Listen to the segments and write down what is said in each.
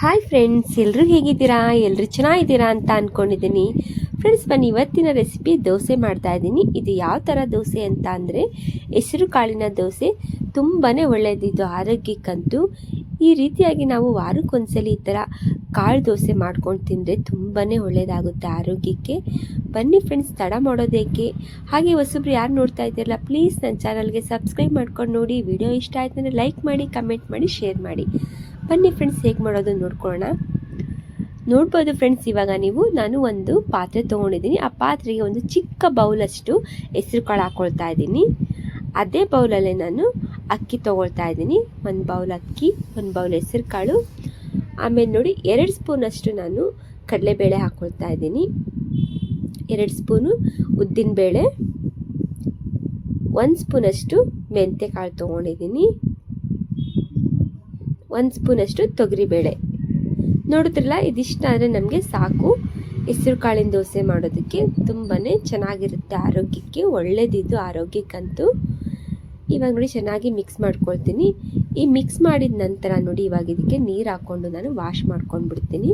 Hi friends ಎಲ್ಲರೂ ಹೇಗಿದ್ದೀರಾ? ಎಲ್ಲರೂ ಚೆನ್ನಾಗಿದ್ದೀರಾ ಅಂತ ಅಂದ್ಕೊಂಡಿದ್ದೀನಿ ಫ್ರೆಂಡ್ಸ್ ಬನ್ನಿ, ಇವತ್ತಿನ ರೆಸಿಪಿ ದೋಸೆ ಮಾಡ್ತಾ ಇದ್ದೀನಿ. ಇದು ಯಾವ ಥರ ದೋಸೆ ಅಂತ ಅಂದರೆ, ಹೆಸರು ಕಾಳಿನ ದೋಸೆ. ತುಂಬಾ ಒಳ್ಳೆಯದಿದ್ದು ಆರೋಗ್ಯಕ್ಕಂತೂ. ಈ ರೀತಿಯಾಗಿ ನಾವು ವಾರಕ್ಕೊಂದ್ಸಲಿ ಈ ಥರ ಕಾಳು ದೋಸೆ ಮಾಡ್ಕೊಂಡು ತಿಂದರೆ ತುಂಬಾ ಒಳ್ಳೆಯದಾಗುತ್ತೆ ಆರೋಗ್ಯಕ್ಕೆ. ಬನ್ನಿ ಫ್ರೆಂಡ್ಸ್ ತಡ ಮಾಡೋದಕ್ಕೆ ಹಾಗೆ ಹೊಸಬ್ರು ಯಾರು ನೋಡ್ತಾ ಇದ್ದೀರಲ್ಲ ಪ್ಲೀಸ್ ನನ್ನ ಚಾನಲ್ಗೆ ಸಬ್ಸ್ಕ್ರೈಬ್ ಮಾಡ್ಕೊಂಡು ನೋಡಿ. ವಿಡಿಯೋ ಇಷ್ಟ ಆಯ್ತಂದರೆ ಲೈಕ್ ಮಾಡಿ ಕಮೆಂಟ್ ಮಾಡಿ ಶೇರ್ ಮಾಡಿ. ಬನ್ನಿ ಫ್ರೆಂಡ್ಸ್ ಹೇಗೆ ಮಾಡೋದು ನೋಡ್ಕೊಳ್ಳೋಣ. ನೋಡ್ಬೋದು ಫ್ರೆಂಡ್ಸ್ ಇವಾಗ ನೀವು, ನಾನು ಒಂದು ಪಾತ್ರೆ ತೊಗೊಂಡಿದ್ದೀನಿ. ಆ ಪಾತ್ರೆಗೆ ಒಂದು ಚಿಕ್ಕ ಬೌಲಷ್ಟು ಹೆಸರು ಕಾಳು ಹಾಕ್ಕೊಳ್ತಾ ಇದ್ದೀನಿ. ಅದೇ ಬೌಲಲ್ಲೇ ನಾನು ಅಕ್ಕಿ ತೊಗೊಳ್ತಾ ಇದ್ದೀನಿ. ಒಂದು ಬೌಲ್ ಅಕ್ಕಿ, ಒಂದು ಬೌಲ್ ಹೆಸರು ಕಾಳು. ಆಮೇಲೆ ನೋಡಿ, ಎರಡು ಸ್ಪೂನಷ್ಟು ನಾನು ಕಡಲೆಬೇಳೆ ಹಾಕ್ಕೊಳ್ತಾ ಇದ್ದೀನಿ. ಎರಡು ಸ್ಪೂನು ಉದ್ದಿನಬೇಳೆ. ಒಂದು ಸ್ಪೂನಷ್ಟು ಮೆಂತ್ಯ ಕಾಳು ತೊಗೊಂಡಿದ್ದೀನಿ. ಒಂದು ಸ್ಪೂನಷ್ಟು ತೊಗರಿಬೇಳೆ. ನೋಡಿದ್ರಲ್ಲ ಇದಿಷ್ಟಾದರೆ ನಮಗೆ ಸಾಕು. ಹೆಸರು ಕಾಳಿನ ದೋಸೆ ಮಾಡೋದಕ್ಕೆ ತುಂಬಾ ಚೆನ್ನಾಗಿರುತ್ತೆ ಆರೋಗ್ಯಕ್ಕೆ ಒಳ್ಳೇದಿದ್ದು ಆರೋಗ್ಯಕ್ಕಂತೂ ಇವಾಗ ನೋಡಿ, ಚೆನ್ನಾಗಿ ಮಿಕ್ಸ್ ಮಾಡ್ಕೊಳ್ತೀನಿ. ಈ ಮಿಕ್ಸ್ ಮಾಡಿದ ನಂತರ ನೋಡಿ, ಇವಾಗ ಇದಕ್ಕೆ ನೀರು ಹಾಕ್ಕೊಂಡು ನಾನು ವಾಶ್ ಮಾಡ್ಕೊಂಡು ಬಿಡ್ತೀನಿ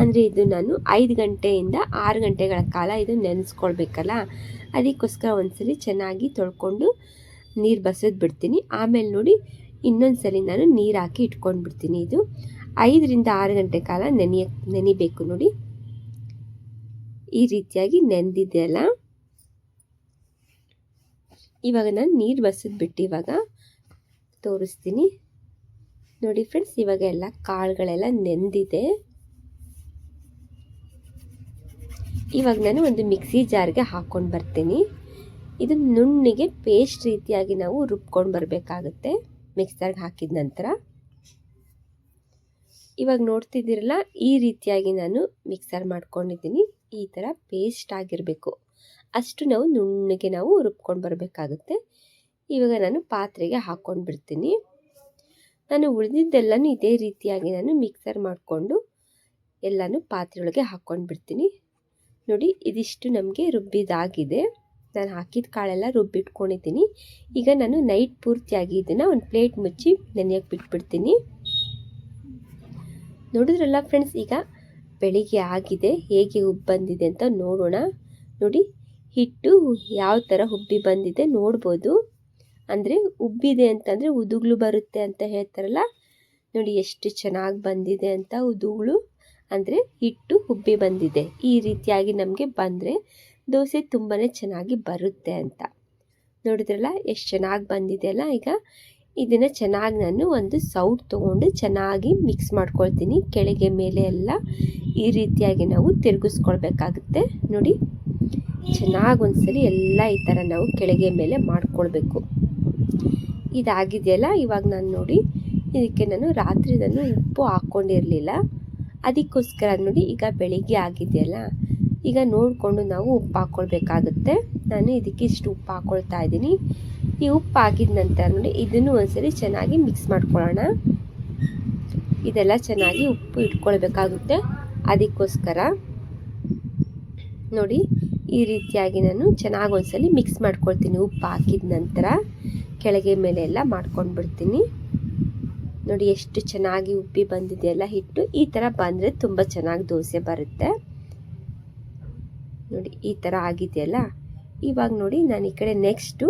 ಅಂದರೆ ಇದು ನಾನು ಐದು ಗಂಟೆಯಿಂದ ಆರು ಗಂಟೆಗಳ ಕಾಲ ಇದು ನೆನೆಸ್ಕೊಳ್ಬೇಕಲ್ಲ? ಅದಕ್ಕೋಸ್ಕರ ಒಂದ್ಸಲಿ ಚೆನ್ನಾಗಿ ತೊಳ್ಕೊಂಡು ನೀರು ಬಸದ್ಬಿಡ್ತೀನಿ ಆಮೇಲೆ ನೋಡಿ ಇನ್ನೊಂದು ಸಲ ನಾನು ನೀರು ಹಾಕಿ ಇಟ್ಕೊಂಡು ಬಿಡ್ತೀನಿ ಇದು. ಐದರಿಂದ ಆರು ಗಂಟೆ ಕಾಲ ನೆನೆಯ, ನೆನಿಬೇಕು ನೋಡಿ. ಈ ರೀತಿಯಾಗಿ ನೆಂದಿದೆಯಲ್ಲ ಇವಾಗ ನಾನು ನೀರು ಬಸಿದ್ಬಿಟ್ಟು ಇವಾಗ ತೋರಿಸ್ತೀನಿ. ನೋಡಿ ಫ್ರೆಂಡ್ಸ್, ಇವಾಗ ಎಲ್ಲ ಕಾಳುಗಳೆಲ್ಲ ನೆಂದಿದೆ. ಇವಾಗ ನಾನು ಒಂದು ಮಿಕ್ಸಿ ಜಾರ್ಗೆ ಹಾಕ್ಕೊಂಡು ಬರ್ತೀನಿ. ಇದು ನುಣ್ಣಿಗೆ ಪೇಸ್ಟ್ ರೀತಿಯಾಗಿ ನಾವು ರುಬ್ಕೊಂಡು ಬರಬೇಕಾಗುತ್ತೆ. ಮಿಕ್ಸರ್ಗೆ ಹಾಕಿದ ನಂತರ ಇವಾಗ ನೋಡ್ತಿದ್ದೀರಲ್ಲ, ಈ ರೀತಿಯಾಗಿ ನಾನು ಮಿಕ್ಸರ್ ಮಾಡ್ಕೊಂಡಿದ್ದೀನಿ. ಈ ಥರ ಪೇಸ್ಟ್ ಆಗಿರಬೇಕು. ಅಷ್ಟು ನಾವು ನುಣ್ಣಗೆ ನಾವು ರುಬ್ಕೊಂಡು ಬರಬೇಕಾಗುತ್ತೆ. ಇವಾಗ ನಾನು ಪಾತ್ರೆಗೆ ಹಾಕ್ಕೊಂಡು ಬಿಡ್ತೀನಿ. ನಾನು ಉಳಿದಿದ್ದೆಲ್ಲನೂ ಇದೇ ರೀತಿಯಾಗಿ ನಾನು ಮಿಕ್ಸರ್ ಮಾಡಿಕೊಂಡು ಎಲ್ಲನೂ ಪಾತ್ರೆಯೊಳಗೆ ಹಾಕ್ಕೊಂಡು ಬಿಡ್ತೀನಿ. ನೋಡಿ, ಇದಿಷ್ಟು ನಮಗೆ ರುಬ್ಬಿದಾಗಿದೆ. ನಾನು ಹಾಕಿದ ಕಾಳೆಲ್ಲ ರುಬ್ಬಿಟ್ಕೊಂಡಿದ್ದೀನಿ. ಈಗ ನಾನು ನೈಟ್ ಪೂರ್ತಿಯಾಗಿ ಇದನ್ನು ಒಂದು ಪ್ಲೇಟ್ ಮುಚ್ಚಿ ನೆನೆಯೋಕ್ಕೆ ಬಿಟ್ಬಿಡ್ತೀನಿ. ನೋಡಿದ್ರಲ್ಲ ಫ್ರೆಂಡ್ಸ್ ಈಗ ಬೆಳಿಗ್ಗೆ ಆಗಿದೆ, ಹೇಗೆ ಉಬ್ಬು ಬಂದಿದೆ ಅಂತ ನೋಡೋಣ. ನೋಡಿ, ಹಿಟ್ಟು ಯಾವ ಥರ ಉಬ್ಬಿ ಬಂದಿದೆ ನೋಡ್ಬೋದು. ಅಂದರೆ ಉಬ್ಬಿದೆ ಅಂತಂದರೆ ಉದುಗ್ಲು ಬರುತ್ತೆ ಅಂತ ಹೇಳ್ತಾರಲ್ಲ. ನೋಡಿ, ಎಷ್ಟು ಚೆನ್ನಾಗಿ ಬಂದಿದೆ ಅಂತ ಉದುಗಳು. ಅಂದರೆ ಹಿಟ್ಟು ಉಬ್ಬಿ ಬಂದಿದೆ. ಈ ರೀತಿಯಾಗಿ ನಮಗೆ ಬಂದರೆ ದೋಸೆ ತುಂಬಾ ಚೆನ್ನಾಗಿ ಬರುತ್ತೆ ಅಂತ. ನೋಡಿದ್ರಲ್ಲ, ಎಷ್ಟು ಚೆನ್ನಾಗಿ ಬಂದಿದೆ ಅಲ್ಲ ಈಗ? ಇದನ್ನು ಚೆನ್ನಾಗಿ ನಾನು ಒಂದು ಸೌಟ್ ತೊಗೊಂಡು ಚೆನ್ನಾಗಿ ಮಿಕ್ಸ್ ಮಾಡ್ಕೊಳ್ತೀನಿ. ಕೆಳಗೆ ಮೇಲೆ ಎಲ್ಲ ಈ ರೀತಿಯಾಗಿ ನಾವು ತಿರುಗಿಸ್ಕೊಳ್ಬೇಕಾಗುತ್ತೆ. ನೋಡಿ, ಚೆನ್ನಾಗಿ ಒಂದ್ಸಲಿ ಎಲ್ಲ ಈ ಥರ ನಾವು ಕೆಳಗೆ ಮೇಲೆ ಮಾಡ್ಕೊಳ್ಬೇಕು. ಇದಾಗಿದೆಯಲ್ಲ, ಇವಾಗ ನಾನು ನೋಡಿ, ಇದಕ್ಕೆ ನಾನು ರಾತ್ರಿ ನಾನು ಉಪ್ಪು ಹಾಕ್ಕೊಂಡಿರಲಿಲ್ಲ ಅದಕ್ಕೋಸ್ಕರ ನೋಡಿ, ಈಗ ಬೆಳಿಗ್ಗೆ ಆಗಿದೆಯಲ್ಲ? ಈಗ ನೋಡಿಕೊಂಡು ನಾವು ಉಪ್ಪು ಹಾಕ್ಕೊಳ್ಬೇಕಾಗುತ್ತೆ. ನಾನು ಇದಕ್ಕೆ ಇಷ್ಟು ಉಪ್ಪು ಹಾಕ್ಕೊಳ್ತಾ ಇದ್ದೀನಿ. ಈ ಉಪ್ಪು ಹಾಕಿದ ನಂತರ ನೋಡಿ, ಇದನ್ನು ಒಂದ್ಸರಿ ಚೆನ್ನಾಗಿ ಮಿಕ್ಸ್ ಮಾಡ್ಕೊಳ್ಳೋಣ. ಇದೆಲ್ಲ ಚೆನ್ನಾಗಿ ಉಪ್ಪು ಇಟ್ಕೊಳ್ಬೇಕಾಗುತ್ತೆ. ಅದಕ್ಕೋಸ್ಕರ ನೋಡಿ, ಈ ರೀತಿಯಾಗಿ ನಾನು ಚೆನ್ನಾಗಿ ಒಂದ್ಸಲಿ ಮಿಕ್ಸ್ ಮಾಡ್ಕೊಳ್ತೀನಿ ಉಪ್ಪು ಹಾಕಿದ ನಂತರ. ಕೆಳಗೆ ಮೇಲೆ ಎಲ್ಲ ಮಾಡ್ಕೊಂಡು ಬಿಡ್ತೀನಿ ನೋಡಿ, ಎಷ್ಟು ಚೆನ್ನಾಗಿ ಉಪ್ಪಿ ಬಂದಿದೆಯಲ್ಲ ಹಿಟ್ಟು. ಈ ಥರ ಬಂದರೆ ತುಂಬ ಚೆನ್ನಾಗಿ ದೋಸೆ ಬರುತ್ತೆ. ನೋಡಿ ಈ ಥರ ಆಗಿದೆಯಲ್ಲ? ಇವಾಗ ನೋಡಿ ನಾನು ಈ ಕಡೆ ನೆಕ್ಸ್ಟು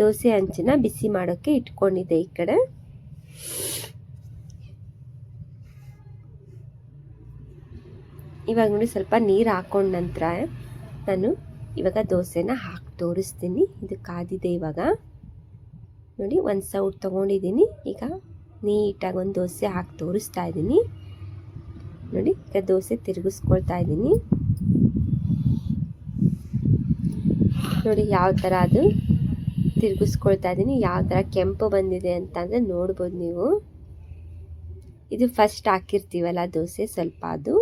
ದೋಸೆ ಹಂಚನ್ನ ಬಿಸಿ ಮಾಡೋಕ್ಕೆ ಇಟ್ಕೊಂಡಿದ್ದೆ ಈ ಕಡೆ. ಇವಾಗ ನೋಡಿ ಸ್ವಲ್ಪ ನೀರು ಹಾಕೊಂಡ ನಂತರ ನಾನು ಇವಾಗ ದೋಸೆನ ಹಾಕಿ ತೋರಿಸ್ತೀನಿ. ಇದು ಕಾದಿದೆ ಇವಾಗ. ನೋಡಿ ಒಂದು ಸೌಟ್ ತೊಗೊಂಡಿದ್ದೀನಿ. ಈಗ ನೀಟಾಗಿ ಒಂದು ದೋಸೆ ಹಾಕಿ ತೋರಿಸ್ತಾ ಇದ್ದೀನಿ. ನೋಡಿ ಈಗ ದೋಸೆ ತಿರುಗಿಸ್ಕೊಳ್ತಾ ಇದ್ದೀನಿ. ನೋಡಿ ಯಾವ ಥರ ಅದು ತಿರುಗಿಸ್ಕೊಳ್ತಾ ಇದ್ದೀನಿ ಯಾವ ಥರ ಕೆಂಪು ಬಂದಿದೆ ಅಂತಂದರೆ ನೋಡ್ಬೋದು ನೀವು. ಇದು ಫಸ್ಟ್ ಹಾಕಿರ್ತೀವಲ್ಲ ದೋಸೆ, ಸ್ವಲ್ಪ ಅದು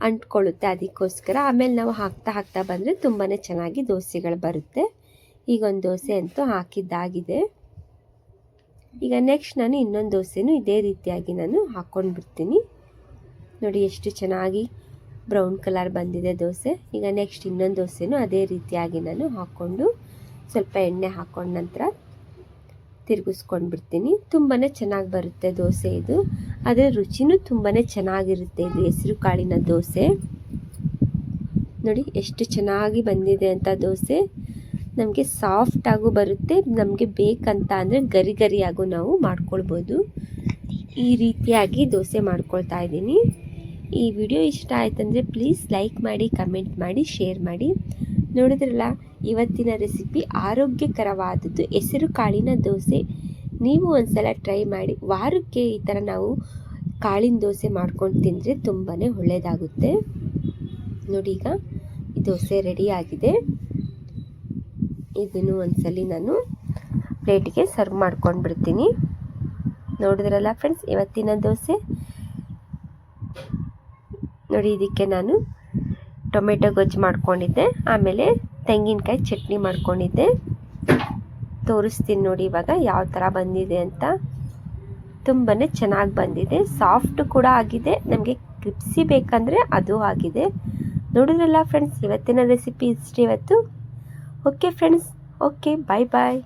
ಅಂಟ್ಕೊಳ್ಳುತ್ತೆ ಅದಕ್ಕೋಸ್ಕರ. ಆಮೇಲೆ ನಾವು ಹಾಕ್ತಾ ಹಾಕ್ತಾ ಬಂದರೆ ತುಂಬಾ ಚೆನ್ನಾಗಿ ದೋಸೆಗಳು ಬರುತ್ತೆ. ಈಗ ಒಂದು ದೋಸೆ ಅಂತೂ ಹಾಕಿದ್ದಾಗಿದೆ. ಈಗ ನೆಕ್ಸ್ಟ್ ನಾನು ಇನ್ನೊಂದು ದೋಸೆನೂ ಇದೇ ರೀತಿಯಾಗಿ ನಾನು ಹಾಕ್ಕೊಂಡು ಬಿಡ್ತೀನಿ ನೋಡಿ ಎಷ್ಟು ಚೆನ್ನಾಗಿ ಬ್ರೌನ್ ಕಲರ್ ಬಂದಿದೆ ದೋಸೆ. ಈಗ ನೆಕ್ಸ್ಟ್ ಇನ್ನೊಂದು ದೋಸೆನೂ ಅದೇ ರೀತಿಯಾಗಿ ನಾನು ಹಾಕ್ಕೊಂಡು ಸ್ವಲ್ಪ ಎಣ್ಣೆ ಹಾಕ್ಕೊಂಡ ನಂತರ ತಿರುಗಿಸ್ಕೊಂಡು ಬಿಡ್ತೀನಿ ತುಂಬಾ ಚೆನ್ನಾಗಿ ಬರುತ್ತೆ ದೋಸೆ ಇದು. ಅದರ ರುಚಿನೂ ತುಂಬಾ ಚೆನ್ನಾಗಿರುತ್ತೆ ಇದು ಹೆಸರು ಕಾಳಿನ ದೋಸೆ. ನೋಡಿ ಎಷ್ಟು ಚೆನ್ನಾಗಿ ಬಂದಿದೆ ಅಂತ ದೋಸೆ. ನಮಗೆ ಸಾಫ್ಟಾಗೂ ಬರುತ್ತೆ, ನಮಗೆ ಬೇಕಂತ ಅಂದರೆ ಗರಿ ಗರಿಯಾಗೂ ನಾವು ಮಾಡ್ಕೊಳ್ಬೋದು. ಈ ರೀತಿಯಾಗಿ ದೋಸೆ ಮಾಡ್ಕೊಳ್ತಾ ಇದ್ದೀನಿ. ಈ ವಿಡಿಯೋ ಇಷ್ಟ ಆಯ್ತಂದರೆ ಪ್ಲೀಸ್ ಲೈಕ್ ಮಾಡಿ ಕಮೆಂಟ್ ಮಾಡಿ ಶೇರ್ ಮಾಡಿ. ನೋಡಿದ್ರಲ್ಲ, ಇವತ್ತಿನ ರೆಸಿಪಿ ಆರೋಗ್ಯಕರವಾದದ್ದು. ಹೆಸರು ಕಾಳಿನ ದೋಸೆ. ನೀವು ಒಂದ್ಸಲ ಟ್ರೈ ಮಾಡಿ, ವಾರಕ್ಕೆ ಈ ಥರ ನಾವು ಕಾಳಿನ ದೋಸೆ ಮಾಡ್ಕೊಂಡು ತಿಂದರೆ ತುಂಬಾ ಒಳ್ಳೆಯದಾಗುತ್ತೆ ನೋಡಿ ಈಗ, ಈ ದೋಸೆ ರೆಡಿ ಆಗಿದೆ. ಇದನ್ನು ಒಂದ್ಸಲಿ ನಾನು ಪ್ಲೇಟಿಗೆ ಸರ್ವ್ ಮಾಡ್ಕೊಂಡು ಬಿಡ್ತೀನಿ ನೋಡಿದ್ರಲ್ಲ ಫ್ರೆಂಡ್ಸ್ ಇವತ್ತಿನ ದೋಸೆ. ನೋಡಿ, ಇದಕ್ಕೆ ನಾನು ಟೊಮೆಟೊ ಗೊಜ್ಜು ಮಾಡ್ಕೊಂಡಿದ್ದೆ. ಆಮೇಲೆ ತೆಂಗಿನಕಾಯಿ ಚಟ್ನಿ ಮಾಡ್ಕೊಂಡಿದ್ದೆ. ತೋರಿಸ್ತೀನಿ ನೋಡಿ ಇವಾಗ ಯಾವ ಥರ ಬಂದಿದೆ ಅಂತ. ತುಂಬಾ ಚೆನ್ನಾಗಿ ಬಂದಿದೆ. ಸಾಫ್ಟ್ ಕೂಡ ಆಗಿದೆ. ನಮಗೆ ಕ್ರಿಪ್ಸಿ ಬೇಕಂದರೆ ಅದು ಆಗಿದೆ. ನೋಡಿದ್ರಲ್ಲ ಫ್ರೆಂಡ್ಸ್, ಇವತ್ತಿನ ರೆಸಿಪಿ ಇಷ್ಟು ಇವತ್ತು. Okay friends, okay bye bye